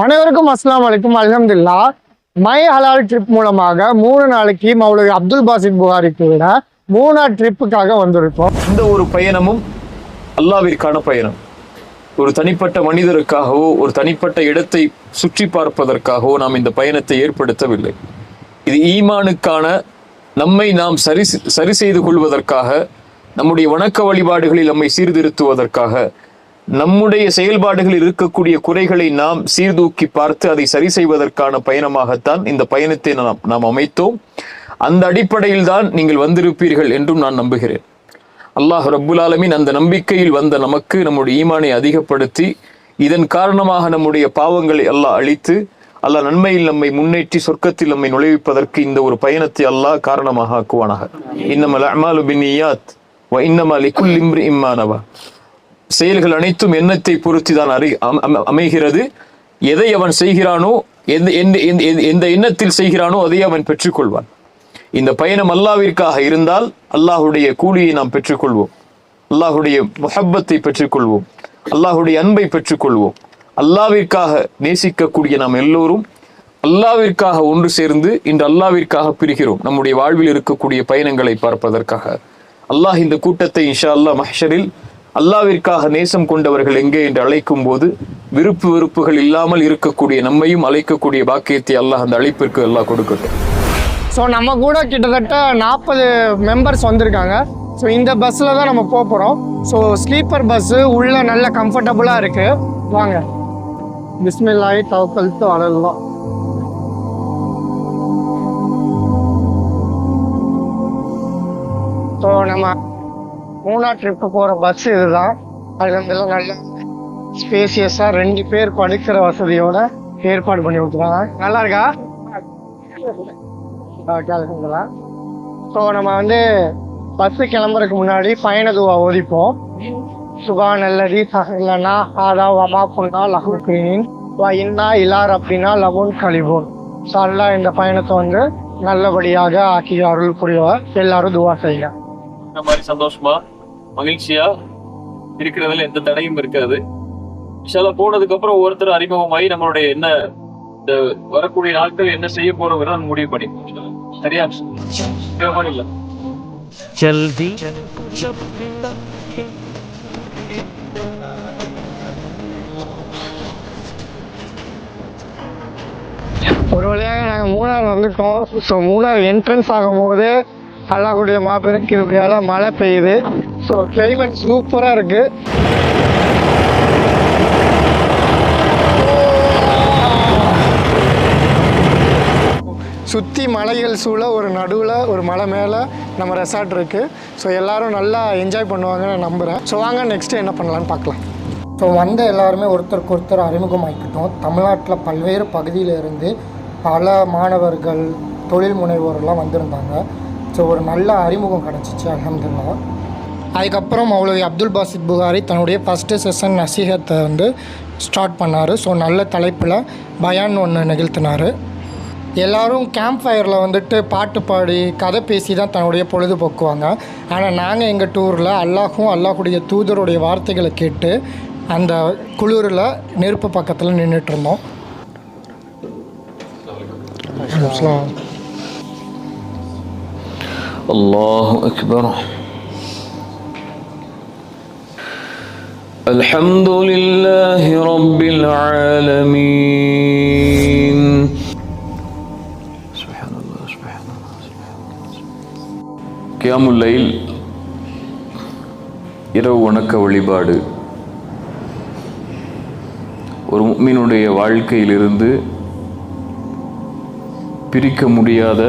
அனைவருக்கும் அஸ்லாம் வலைக்கும் அலமதுல்லா மை ஹலால் ட்ரிப் மூலமாக மூணு நாளைக்கு மௌலவி அப்துல் பாசித் புகாரிக்கு விட மூணா ட்ரிப்புக்காக வந்திருக்கோம். இந்த ஒரு பயணமும் அல்லாவிற்கான பயணம். ஒரு தனிப்பட்ட மனிதருக்காகவோ ஒரு தனிப்பட்ட இடத்தை சுற்றி பார்ப்பதற்காகவோ நாம் இந்த பயணத்தை ஏற்படுத்தவில்லை. இது ஈமானுக்கான நம்மை நாம் சரி சரி செய்து கொள்வதற்காக நம்முடைய வணக்க வழிபாடுகளில் நம்மை சீர்திருத்துவதற்காக நம்முடைய செயல்பாடுகளில் இருக்கக்கூடிய குறைகளை நாம் சீர்தூக்கி பார்த்து அதை சரி செய்வதற்கான பயணமாகத்தான் இந்த பயணத்தை நாம் நாம் அமைத்தோம். அந்த அடிப்படையில் தான் நீங்கள் வந்திருப்பீர்கள் என்றும் நான் நம்புகிறேன். அல்லாஹ் ரப்புல் ஆலமீன் அந்த நம்பிக்கையில் வந்த நமக்கு நம்முடைய ஈமானை அதிகப்படுத்தி இதன் காரணமாக நம்முடைய பாவங்களை அல்லாஹ் அழித்து அல்லாஹ் நன்மையில் நம்மை முன்னேற்றி சொர்க்கத்தில் நம்மை நுழைவிப்பதற்கு இந்த ஒரு பயணத்தை அல்லாஹ் காரணமாக ஆக்குவானாக. இன்னமல் அமாலு வ இன்னமா இம்ரி இம்மானவா செயல்கள் அனைத்தும் எண்ணத்தை பொருத்தி தான் அறி அமைகிறது. எதை அவன் செய்கிறானோ எந்த எந்த எந்த- எண்ணத்தில் செய்கிறானோ அதை அவன் பெற்றுக்கொள்வான். இந்த பயணம் அல்லாவிற்காக இருந்தால் அல்லாஹுடைய கூலியை நாம் பெற்றுக்கொள்வோம். அல்லாஹுடைய முஹப்பத்தை பெற்றுக்கொள்வோம். அல்லாஹுடைய அன்பை பெற்றுக்கொள்வோம். அல்லாவிற்காக நேசிக்கக்கூடிய நாம் எல்லோரும் அல்லாவிற்காக ஒன்று சேர்ந்து இன்று அல்லாவிற்காக பிரிகிறோம். நம்முடைய வாழ்வில் இருக்கக்கூடிய பயணங்களை பார்ப்பதற்காக. அல்லாஹ் இந்த கூட்டத்தை இன்ஷா அல்லாஹ் மஹரில் அல்லாவிற்காக நேசம் கொண்டவர்கள் எங்கே என்று அழைக்கும் போது விருப்பு வெறுப்புகள் இல்லாமல் இருக்கக்கூடிய நம்மையும் அழைக்கக்கூடிய பாக்கியத்தை அல்லாஹ் அந்த அழைப்பிற்கு எல்லாம் கொடுக்கட்டும். ஸோ நம்ம கூட கிட்டத்தட்ட நாற்பது மெம்பர்ஸ் வந்திருக்காங்க. ஸோ இந்த பஸ்ஸில் தான் நம்ம போக போகிறோம் ஸோ ஸ்லீப்பர் பஸ்ஸு உள்ள நல்ல கம்ஃபர்டபுளாக இருக்கு. வாங்க. பிஸ்மில்லாஹி தவக்கல்த்து அலல்லாம் ஸோ நம்ம மூணா ட்ரிப்பு போகிற பஸ் இதுதான். அதுல நல்ல ஸ்பேசியஸாக ரெண்டு பேர் படுக்கிற வசதியோட ஏற்பாடு பண்ணி கொடுத்துருக்காங்க. நல்லா இருக்கா கேளுங்களா ஸோ நம்ம வந்து பஸ்ஸு கிளம்புறதுக்கு முன்னாடி பயணதுவா ஓதிப்போம். சுபான் அல்லதி சஹலனா ஆதா வமா புன்னா லஹுக்ரீன் வா இன்னா இலார் அப்படின்னா லகுன் கலிபூன் ஸோ அல்லாஹ் இந்த பயணத்தை வந்து நல்லபடியாக ஆக்கி அருள் புரியவர் எல்லாரும் துவா செய்யுங்க. இந்த மாதிரி சந்தோஷமா? மகிழ்ச்சியா இருக்கிறதுல எந்த தடையும் இருக்காது. விஷாலா போனதுக்கு அப்புறம் ஒவ்வொருத்தர் அறிமுகமாகி நம்மளுடைய என்ன இந்த வரக்கூடிய நாட்கள் என்ன செய்ய போறோங்கிறத முடிவு பண்ணிப்போம் சரியா? இல்ல. ஜல்தி. ஒரு வழியாக நாங்கள் மூணாவது வந்துட்டோம். ஸோ மூணாவது என்ட்ரன்ஸ் ஆகும் போது அல்லாஹுடைய மாபெரும் கிருபையால் மழை பெய்யுது. ஸோ கிளைமேட் சூப்பராக இருக்குது சுற்றி மலைகள் சூழ ஒரு நடுவில் ஒரு மலை மேலே நம்ம ரெசார்ட் இருக்குது ஸோ எல்லாரும் நல்லா என்ஜாய் பண்ணுவாங்கன்னு நான் நம்புகிறேன் ஸோ வாங்க நெக்ஸ்ட்டு என்ன பண்ணலான்னு பார்க்கலாம். ஸோ வந்த எல்லாருமே ஒருத்தருக்கு ஒருத்தர் அறிமுகமாக்கிட்டோம் தமிழ்நாட்டில் பல்வேறு பகுதியிலிருந்து பல மாணவர்கள் தொழில் முனைவோர்லாம் வந்திருந்தாங்க. ஸோ ஒரு நல்ல அறிமுகம் கிடச்சிச்சு அலமதுல்லா அதுக்கப்புறம் மௌலவி அப்துல் பாசித் புகாரி தன்னுடைய ஃபஸ்ட்டு செஷன் நசீகத்தை வந்து ஸ்டார்ட் பண்ணார். ஸோ நல்ல தலைப்பில் பயான் ஒன்று நிகழ்த்தினார். எல்லோரும் கேம்ப் ஃபயரில் வந்துட்டு பாட்டு பாடி கதை பேசி தான் தன்னுடைய பொழுதுபோக்குவாங்க. ஆனால் நாங்கள் எங்கள் டூரில் அல்லாஹும் அல்லாஹுடைய தூதருடைய வார்த்தைகளை கேட்டு அந்த குளிரில் நெருப்பு பக்கத்தில் நின்றுட்டு இருந்தோம். அஸ்ஸலாம். அல்லாஹு الحمد لله رب العالمين سبحان الله سبحان الله سبحان الله قيام الليل இரவு வணக்க வழிபாடு ஒரு முக்மினுடைய வாழ்க்கையிலிருந்து பிரிக்க முடியாத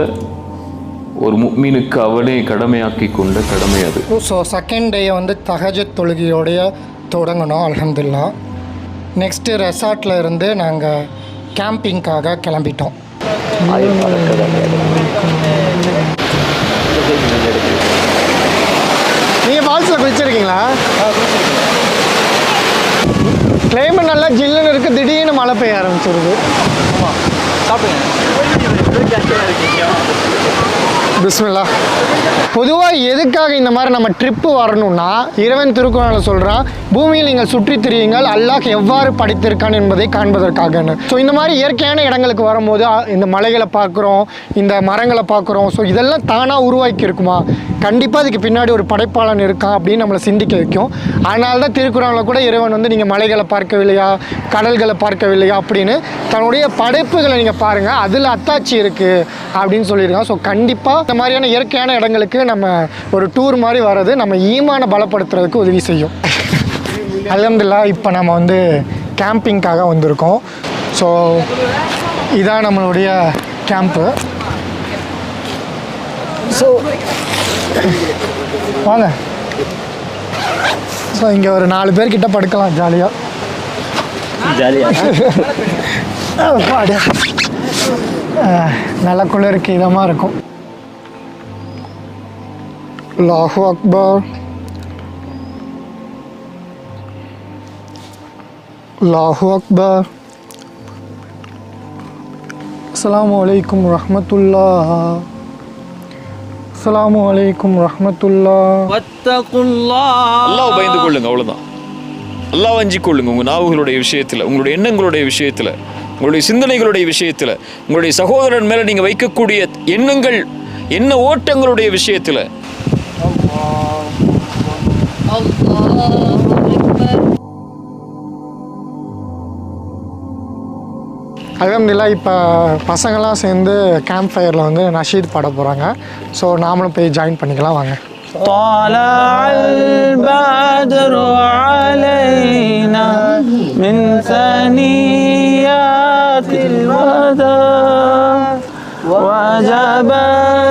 ஒரு முக்மீனுக்கு அவனே கடமையாக்கி கொண்ட கடமை அது ஸோ செகண்ட் டே வந்து தஹஜத் தொழுகையோடைய தொடங்கணும் அலமதுல்லா நெக்ஸ்ட்டு ரெசார்ட்டில் இருந்து நாங்கள் கேம்பிங்காக கிளம்பிட்டோம். நீங்கள் ஃபால்ஸில் குளிச்சிருக்கீங்களா? கிளைமேட் நல்லா ஜில்லுன்னு இருக்குது திடீர்னு மழை பெய்ய ஆரம்பிச்சிருது. பிஸ்மில்லா. பொதுவாக எதுக்காக இந்த மாதிரி நம்ம ட்ரிப்பு வரணும்னா இறைவன் திருக்குறளில் சொல்கிறான் பூமியில் நீங்கள் சுற்றி திரியுங்கள் அல்லாஹ் எவ்வாறு படைத்திருக்கான் என்பதை காண்பதற்காகன்னு. ஸோ இந்த மாதிரி இயற்கையான இடங்களுக்கு வரும்போது இந்த மலைகளை பார்க்குறோம் இந்த மரங்களை பார்க்குறோம். ஸோ இதெல்லாம் தானாக உருவாக்கி இருக்குமா கண்டிப்பாக அதுக்கு பின்னாடி ஒரு படைப்பாளன் இருக்கான் அப்படின்னு நம்மளை சிந்திக்க வைக்கும். அதனால தான் திருக்குறளில் கூட இறைவன் வந்து நீங்கள் மலைகளை பார்க்கவில்லையா? கடல்களை பார்க்கவில்லையா? அப்படின்னு தன்னுடைய படைப்புகளை நீங்கள் பாருங்கள் அதில் அத்தாட்சி இருக்குது அப்படின்னு சொல்லியிருக்கான். ஸோ கண்டிப்பாக இந்த மாதிரியான இயற்கையான இடங்களுக்கு நம்ம ஒரு டூர் மாதிரி வர்றது நம்ம ஈமான பலப்படுத்துறதுக்கு உதவி செய்யும். அலமதுல்லா இப்போ நம்ம வந்து கேம்பிங்காக வந்திருக்கோம். ஸோ இதான் நம்மளுடைய கேம்ப்பு ஸோ வாங்க. ஸோ இங்கே ஒரு நாலு பேர் கிட்ட படுக்கலாம் ஜாலியாக பாடு. நல்ல குளிருக்கு இதமாக இருக்கும். লাহু আকবর লাহু আকবর আসসালামু আলাইকুম রহমতুল্লাহ அஸ்ஸலாமு அலைக்கும் ரஹ்மத்துல்லா அல்லாஹ் பயந்து கொள்ளுங்க அவ்வளோதான் அல்லாஹ் அஞ்சி கொள்ளுங்க உங்கள் நாவுகளுடைய விஷயத்தில் உங்களுடைய எண்ணங்களுடைய விஷயத்தில் உங்களுடைய சிந்தனைகளுடைய விஷயத்தில் உங்களுடைய சகோதரன் மேலே நீங்கள் வைக்கக்கூடிய எண்ணங்கள் என்ன ஓட்டங்களுடைய விஷயத்தில் அலமதுல்லா இப்போ பசங்கள்லாம் சேர்ந்து கேம்ப் ஃபயரில் வந்து நஷீத் பாட போகிறாங்க ஸோ நாமளும் போய் ஜாயின் பண்ணிக்கலாம் வாங்க طلع البدر علينا من ثنيات الوداع وجب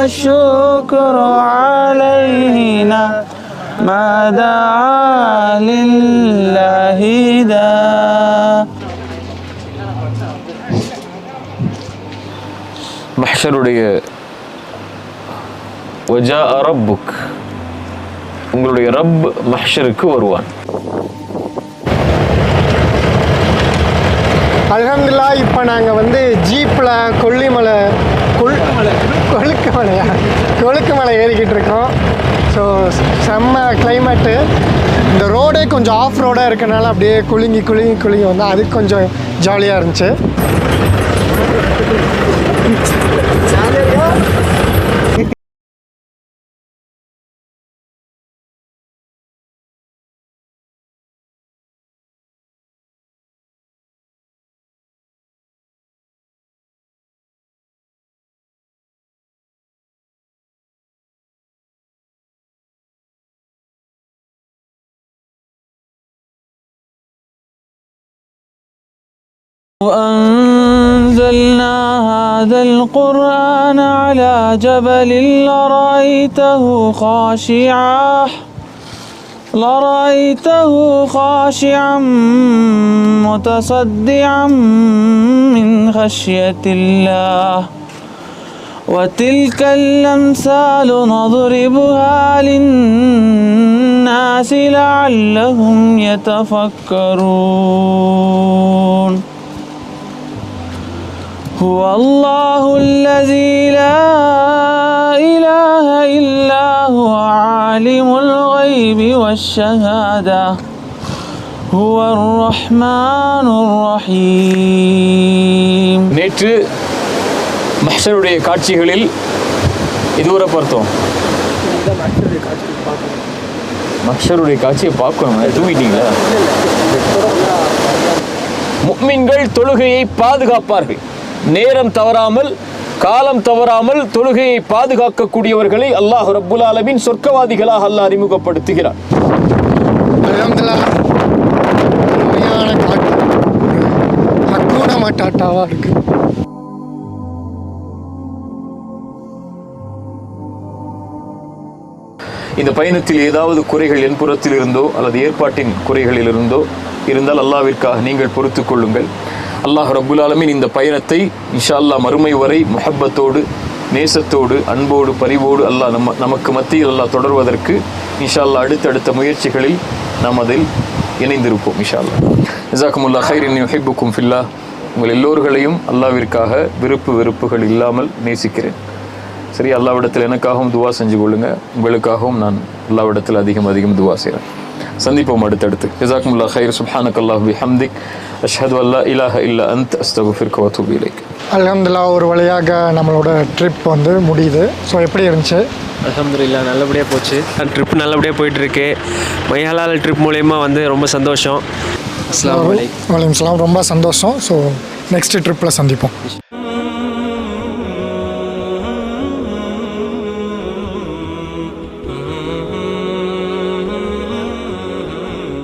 الشكر علينا ما دعا لله داع மஹ்ஷருடைய வஜா ரப்புக் உங்களுடைய ரப் மஹ்ஷருக்கு வருவான் அல்ஹம்துலில்லா இப்போ நாங்கள் வந்து ஜீப்பில் கொல்லிமலை கொல் கொழுக்குமலையா கொழுக்குமலை ஏறிக்கிட்டு இருக்கோம் ஸோ செம்ம கிளைமேட்டு இந்த ரோடே கொஞ்சம் ஆஃப் ரோடாக இருக்கனால அப்படியே குலுங்கி குலுங்கி குலுங்கி வந்தால் அது கொஞ்சம் ஜாலியாக இருந்துச்சு. وأنزلنا هذا القرآن على جبل لرأيته خاشعا لرأيته خاشعا متصدعا من خشية الله. وتلك الأمثال نضربها للناس لعلهم يتفكرون. هو الله الذي لا إله إلا هو عالم الغيب والشهادة هو الرحمن الرحيم நேற்று மஹ்ஷருடைய காட்சிகளில் இதுவரை பார்த்தோம் மஹ்ஷருடைய காட்சியை பார்க்கணும் தூங்கிட்டீங்களா முக்மின்கள் தொழுகையை பாதுகாப்பார்கள் நேரம் தவறாமல் காலம் தவறாமல் தொழுகையை பாதுகாக்கக்கூடியவர்களை அல்லாஹ் ரப்புல் ஆலமீன் சொர்க்கவாதிகளாக அல்லாஹ் அறிமுகப்படுத்துகிறார் இருக்குது இந்த பயணத்தில் ஏதாவது குறைகள் என் புறத்தில் இருந்தோ அல்லது ஏற்பாட்டின் குறைகளில் இருந்தோ இருந்தால் அல்லாவிற்காக நீங்கள் பொறுத்துக் கொள்ளுங்கள். அல்லாஹ் ரபுல் ஆலமின் இந்த பயணத்தை இன்ஷா மறுமை வரை முஹப்பத்தோடு நேசத்தோடு அன்போடு பரிவோடு அல்லாஹ் நம்ம நமக்கு மத்தியில் அல்லாஹ் தொடர்வதற்கு இன்ஷா அல்லாஹ் அடுத்தடுத்த முயற்சிகளில் நாம் அதில் இணைந்திருப்போம் இஷா அல்லாஹ் ஜசாக்குமுல்லா ஹைரின் ஹைபுக்கும் ஃபில்லா உங்கள் எல்லோர்களையும் அல்லாவிற்காக விருப்பு வெறுப்புகள் இல்லாமல் நேசிக்கிறேன். சரி அல்லாவிடத்தில் எனக்காகவும் துவா செஞ்சு கொள்ளுங்க. உங்களுக்காகவும் நான் அல்லாவிடத்தில் அதிகம் அதிகம் துவா செய்கிறேன் சந்திப்போம் அடுத்தடுத்து. ஜசாக்குமுல்லா ஹைர் சுப்ஹானக் அல்லாஹ் பிஹம்திக். அஷ்ஹது அல்லா இலாஹ இல்லா அந்த் அஸ்தகுஃபிர்க வதூபு இலைக் அல்ஹம்துலில்லாஹ் ஒரு வழியாக நம்மளோட ட்ரிப் வந்து முடியுது. ஸோ எப்படி இருந்துச்சு? அல்ஹம்துலில்லா நல்லபடியாக போச்சு. ட்ரிப் நல்லபடியாக போயிட்டுருக்கு. மைஹலால் ட்ரிப் மூலயமா வந்து ரொம்ப சந்தோஷம். அஸ்ஸலாமு அலைக்கும். வலையம் சலாம். ரொம்ப சந்தோஷம். ஸோ நெக்ஸ்ட் ட்ரிப்பில் சந்திப்போம்.